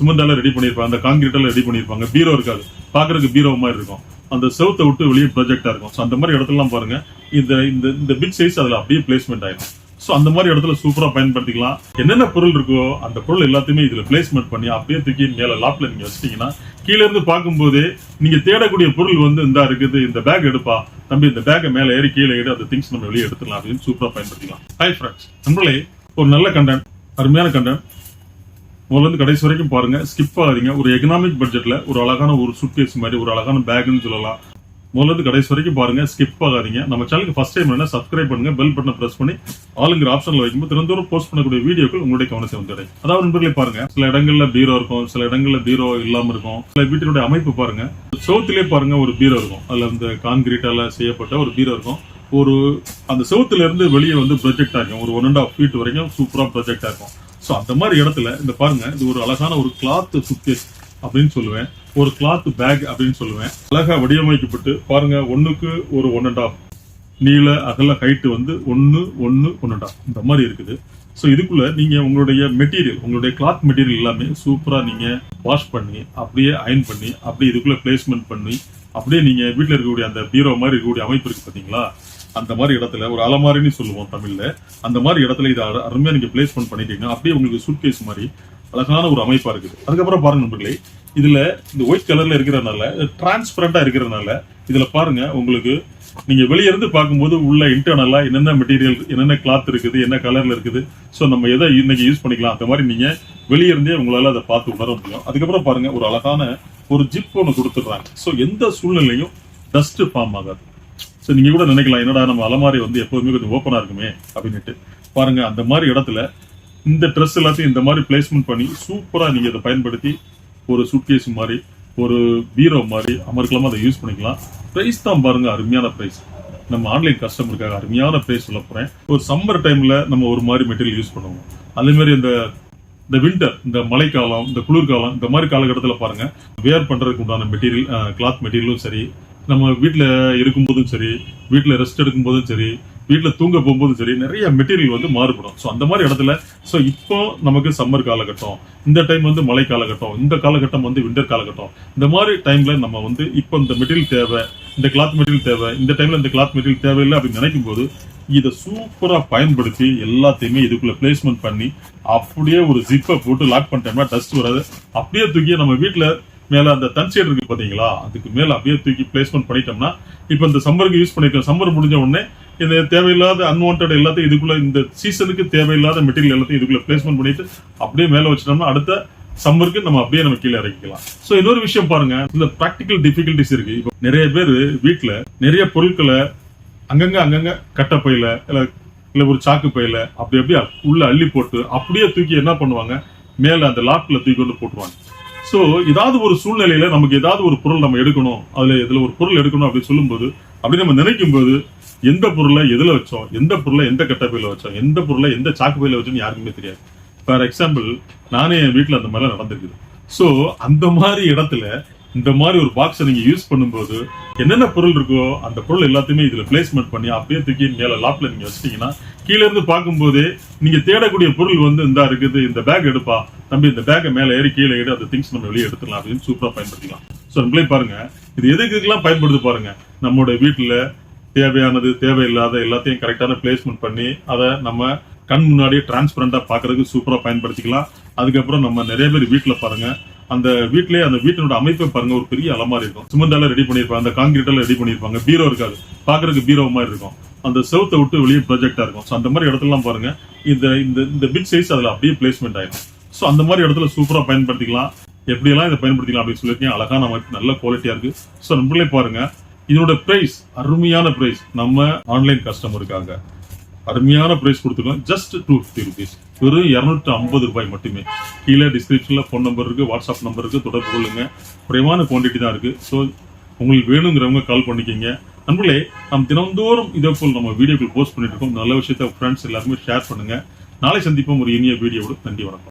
சிமெண்டால ready பண்ணியிருப்பாங்க அந்த காங்கிரீட்டால ready பண்ணிருப்பாங்க. பீரோ இருக்காது. பாக்குறதுக்கு பீரோ மாதிரி இருக்கும். அந்த செவத்தை விட்டு வெளியே ப்ரொஜெக்டா இருக்கும். ஸோ அந்த மாதிரி இடத்துலலாம் பாருங்க. இந்த இந்த இந்த பிட் சைஸ் அதுல அப்படியே பிளேஸ்மெண்ட் ஆயிடும். ஸோ அந்த மாதிரி இடத்துல சூப்பரா பயன்படுத்திக்கலாம். என்னென்ன பொருள் இருக்கோ அந்த பொருள் எல்லாத்தையுமே இதுல பிளேஸ்மெண்ட் பண்ணி அப்படியே தூக்கி மேல லாப்ல நீங்க வச்சிட்டிங்கன்னா கீழே இருந்து பார்க்கும்போதே நீங்க தேடக்கூடிய பொருள் வந்து இந்த இருக்குது இந்த பேக் எடுப்பா. தம்பி இந்த பேக்கை மேலே ஏறி கீழே ஏறி அந்த திங்ஸ் நம்ம வெளியே எடுத்துக்கலாம் அப்படின்னு சூப்பரா பயன்படுத்திக்கலாம். ஹை ஃப்ரெண்ட்ஸ் நம்மளே ஒரு நல்ல கண்டென்ட் அருமையான கண்டென்ட் முதல்ல கடைசி வரைக்கும் பாருங்க ஸ்கிப் ஆகாதீங்க. ஒரு எக்கனாமிக் பட்ஜெட்ல ஒரு அழகான ஒரு சுட்கேஸ் மாதிரி ஒரு அழகான பேக்னு சொல்லலாம். முதல்ல கடைசி வரைக்கும் பாருங்க ஸ்கிப் ஆகாதீங்க. நம்ம சேனலுக்கு ஃபர்ஸ்ட் டைம் என்ன சப்ஸ்கிரைப் பண்ணுங்க பெல் பட்டனை பிரஸ் பண்ணி ஆளுங்கிற ஆப்ஷன்ல வைக்கும்போது தினந்தோறும் போஸ்ட் பண்ணக்கூடிய வீடியோக்கள் உங்களுடைய கவனத்தை வந்துடும் அதாவது நண்பர்களே பாருங்க சில இடங்கள்ல பீரோ இருக்கும் சில இடங்கள்ல பீரோ இல்லாம இருக்கும். சில வீட்டினுடைய அமைப்பு பாருங்க சோத்திலே பாருங்க ஒரு பீரோ இருக்கும். அதுல இந்த கான்கிரீட்டால செய்யப்பட்ட ஒரு பீரோ இருக்கும். ஒரு அந்த செவத்துல இருந்து வெளியே வந்து ப்ரொஜெக்ட் இருக்கும். ஒரு ஒன் அண்ட் ஆஃப் ஃபீட் வரைக்கும் சூப்பரா ப்ரொஜெக்ட் இருக்கும். ஸோ அந்த மாதிரி இடத்துல இந்த பாருங்க இது ஒரு அழகான ஒரு கிளாத் சுட்கேஸ் அப்படின்னு சொல்லுவேன். ஒரு கிளாத் பேக் அப்படின்னு சொல்லுவேன். அழகா வடிவமைக்கப்பட்டு பாருங்க ஒன்னுக்கு ஒரு ஒன் அண்ட் ஆஃப் நீள அகல ஹைட் வந்து ஒன்னு ஒன்னு ஒன் அண்ட் ஆஃப் இந்த மாதிரி இருக்குது. ஸோ இதுக்குள்ள நீங்க உங்களுடைய மெட்டீரியல் உங்களுடைய கிளாத் மெட்டீரியல் எல்லாமே சூப்பரா நீங்க வாஷ் பண்ணி அப்படியே அயன் பண்ணி அப்படியே இதுக்குள்ள பிளேஸ்மெண்ட் பண்ணி அப்படியே நீங்க வீட்டில் இருக்கக்கூடிய அந்த பீரோ மாதிரி இருக்கக்கூடிய அமைப்பு இருக்கு பாத்தீங்களா? அந்த மாதிரி இடத்துல ஒரு அலமாரின்னு சொல்லுவோம் தமிழ்ல. அந்த மாதிரி இடத்துல இதை அருமையாக அருமையா நீங்க பிளேஸ்மெண்ட் பண்ணிட்டீங்கன்னா அப்படியே உங்களுக்கு சூட்கேஸ் மாதிரி அழகான ஒரு அமைப்பா இருக்குது. அதுக்கப்புறம் பாருங்க நண்பர்களே இதுல இந்த ஒயிட் கலர்ல இருக்கிறதுனால டிரான்ஸ்பரண்டா இருக்கிறதுனால இதுல பாருங்க உங்களுக்கு நீங்க வெளியிருந்து பார்க்கும்போது உள்ள இன்டர்னலா என்னென்ன மெட்டீரியல் என்னென்ன கிளாத் இருக்குது என்ன கலர்ல இருக்குது ஸோ நம்ம எதை இன்னைக்கு யூஸ் பண்ணிக்கலாம் அந்த மாதிரி நீங்க வெளியிருந்தே உங்களால அதை பார்த்து உணர முடியும். அதுக்கப்புறம் பாருங்க ஒரு அழகான ஒரு ஜிப் ஒன்று கொடுத்துட்றாங்க. ஸோ எந்த சூழ்நிலையும் டஸ்ட் ஃபார்ம் ஆகாது. ஸோ நீங்க கூட நினைக்கலாம் என்னடா நம்ம அலமாரி வந்து எப்போதுமே கொஞ்சம் ஓப்பனாக இருக்குமே அப்படின்னுட்டு. பாருங்க அந்த மாதிரி இடத்துல இந்த ட்ரெஸ் எல்லாத்தையும் இந்த மாதிரி பிளேஸ்மெண்ட் பண்ணி சூப்பரா நீங்க இதை பயன்படுத்தி ஒரு சூட்கேஸ் மாதிரி ஒரு பீரோ மாதிரி அமர்க்கலாமா அதை யூஸ் பண்ணிக்கலாம். பிரைஸ் தான் பாருங்க அருமையான ப்ரைஸ் நம்ம ஆன்லைன் கஸ்டமருக்காக அருமையான ப்ரைஸ் சொல்ல போறேன். ஒரு சம்மர் டைம்ல நம்ம ஒரு மாதிரி மெட்டீரியல் யூஸ் பண்ணுவோம். அதே மாதிரி இந்த இந்த வின்டர் இந்த மழைக்காலம் இந்த குளிர்காலம் இந்த மாதிரி காலகட்டத்தில் பாருங்க வேர் பண்ணுறதுக்கு உண்டான மெட்டீரியல் கிளாத் மெட்டீரியலும் சரி நம்ம வீட்டில் இருக்கும்போதும் சரி வீட்டில் ரெஸ்ட் எடுக்கும்போதும் சரி வீட்டில் தூங்க போகும்போதும் சரி நிறைய மெட்டீரியல் வந்து மாறுபடும். ஸோ அந்த மாதிரி இடத்துல ஸோ இப்போ நமக்கு சம்மர் காலகட்டம் இந்த டைம் வந்து மழை காலகட்டம் இந்த காலகட்டம் வந்து விண்டர் காலகட்டம் இந்த மாதிரி டைமில் நம்ம வந்து இப்போ இந்த மெட்டீரியல் தேவை இந்த கிளாத் மெட்டீரியல் தேவை இந்த டைமில் இந்த கிளாத் மெட்டீரியல் தேவையில்லை அப்படின்னு நினைக்கும் போது இதை சூப்பராக பயன்படுத்தி எல்லாத்தையுமே இதுக்குள்ளே பிளேஸ்மெண்ட் பண்ணி அப்படியே ஒரு ஜிப்பை போட்டு லாக் பண்ணிட்டோம்னா டஸ்ட் வராது. அப்படியே தூக்கி நம்ம வீட்டில் மேல அந்த தன்சைடு இருக்கு பாத்தீங்களா? அதுக்கு மேல அப்படியே தூக்கி பிளேஸ்மெண்ட் பண்ணிட்டோம்னா இப்போ இந்த சம்மருக்கு யூஸ் பண்ணிக்கலாம் சம்மர் முடிஞ்ச உடனே இந்த தேவையில்லாத அன்வான்ட் எல்லாத்தையும் இதுக்குள்ள இந்த சீசனுக்கு தேவையில்லாத மெட்டீரியல் எல்லாத்தையும் இதுக்குள்ள பிளேஸ்மெண்ட் பண்ணிட்டு அப்படியே மேல வச்சிட்டோம்னா அடுத்த சம்மருக்கு நம்ம அப்படியே நம்ம கீழே இறக்கிக்கலாம் சோ இன்னொரு விஷயம் பாருங்க. இந்த ப்ராக்டிக்கல் டிஃபிகல்டிஸ் இருக்கு. இப்போ நிறைய பேர் வீட்டில் நிறைய பொருட்களை அங்கங்க அங்கங்க கட்டை பையில இல்ல இல்ல ஒரு சாக்கு பையில அப்படி அப்படியே உள்ள அள்ளி போட்டு அப்படியே தூக்கி என்ன பண்ணுவாங்க? மேல அந்த லாக்ல தூக்கி கொண்டு போட்டுருவாங்க. சோ ஏதாவது ஒரு சூழ்நிலையில நமக்கு ஏதாவது ஒரு பொருள் நம்ம எடுக்கணும் அதுல இதுல ஒரு பொருள் எடுக்கணும் அப்படின்னு சொல்லும்போது அப்படி நம்ம நினைக்கும் போது எந்த பொருளை எதுல வச்சோம் எந்த பொருளை எந்த கட்டப்பையில வச்சோம் எந்த பொருளை எந்த சாக்கு பையில வச்சோம்னு யாருக்குமே தெரியாது. ஃபார் எக்ஸாம்பிள் நானே என் வீட்ல அந்த மாதிரிலாம் நடந்திருக்குது. சோ அந்த மாதிரி இடத்துல இந்த மாதிரி ஒரு பாக்ஸை நீங்கள் யூஸ் பண்ணும்போது என்னென்ன பொருள் இருக்கோ அந்த பொருள் எல்லாத்தையுமே இதுல பிளேஸ்மெண்ட் பண்ணி அப்படியே தூக்கி மேல லாப்ல நீங்க வச்சிட்டீங்கன்னா கீழே இருந்து பார்க்கும்போதே நீங்க தேடக்கூடிய பொருள் வந்து இந்த இருக்குது இந்த பேக் எடுப்பா தம்பி இந்த பேக்கை மேல ஏறி கீழே ஏறி அந்த திங்ஸ் நம்ம வெளியே எடுத்துக்கலாம் அப்படின்னு சூப்பரா பயன்படுத்திக்கலாம். ஸோ நம்மளே பாருங்க இது எதுக்குலாம் பயன்படுது பாருங்க. நம்மளுடைய வீட்டில் தேவையானது தேவையில்லாத எல்லாத்தையும் கரெக்டான பிளேஸ்மெண்ட் பண்ணி அதை நம்ம கண் முன்னாடியே டிரான்ஸ்பரண்டா பாக்குறதுக்கு சூப்பரா பயன்படுத்திக்கலாம். அதுக்கப்புறம் நம்ம நிறைய பேர் வீட்டில் பாருங்க அந்த வீட்லயே அந்த வீட்டினோட அமைப்பை பாருங்க ஒரு பெரிய அலமாரி இருக்கும். சிமெண்டால ரெடி பண்ணிருப்பாங்க அந்த காங்கிரீட்டால ரெடி பண்ணிருப்பாங்க பீரோ இருக்காது. பாக்குறதுக்கு பீரோ மாதிரி இருக்கும். அந்த செவத்தை விட்டு வெளியே ப்ரொஜெக்டா இருக்கும். ஸோ அந்த மாதிரி இடத்துலலாம் பாருங்க இந்த இந்த இந்த பிட் சைஸ் அதுல அப்படியே பிளேஸ்மெண்ட் ஆயிடும். ஸோ அந்த மாதிரி இடத்துல சூப்பரா பயன்படுத்திக்கலாம். எப்படியெல்லாம் இதை பயன்படுத்திக்கலாம் அப்படின்னு சொல்லியிருக்கேன் அழகான அமைப்பு நல்ல குவாலிட்டியா இருக்கு. ஸோ நம்மளே பாருங்க இதனோட பிரைஸ் அருமையான பிரைஸ் நம்ம ஆன்லைன் கஸ்டமருக்காக அருமையான ப்ரைஸ் கொடுத்துருக்கோம் ஜஸ்ட் டூ ஃபிஃப்டி ருபீஸ் வெறும் இரநூத்தி ஐம்பது ரூபாய் மட்டுமே. கீழே டிஸ்கிரிப்ஷனில் ஃபோன் நம்பர் இருக்குது வாட்ஸ்அப் நம்பர் இருக்குது தொடர்பு கொள்ளுங்கள் குறைவான குவான்டிட்டி தான் இருக்குது ஸோ உங்களுக்கு வேணுங்கிறவங்க கால் பண்ணிக்கிங்க. நண்பர்களே நம்ம தினந்தோறும் இதே போல் நம்ம வீடியோக்கள் போஸ்ட் பண்ணிட்டு இருக்கோம். நல்ல விஷயத்த ஃப்ரெண்ட்ஸ் எல்லாருமே ஷேர் பண்ணுங்கள் நாளை சந்திப்போம் ஒரு இனிய வீடியோவோடு நன்றி வணக்கம்.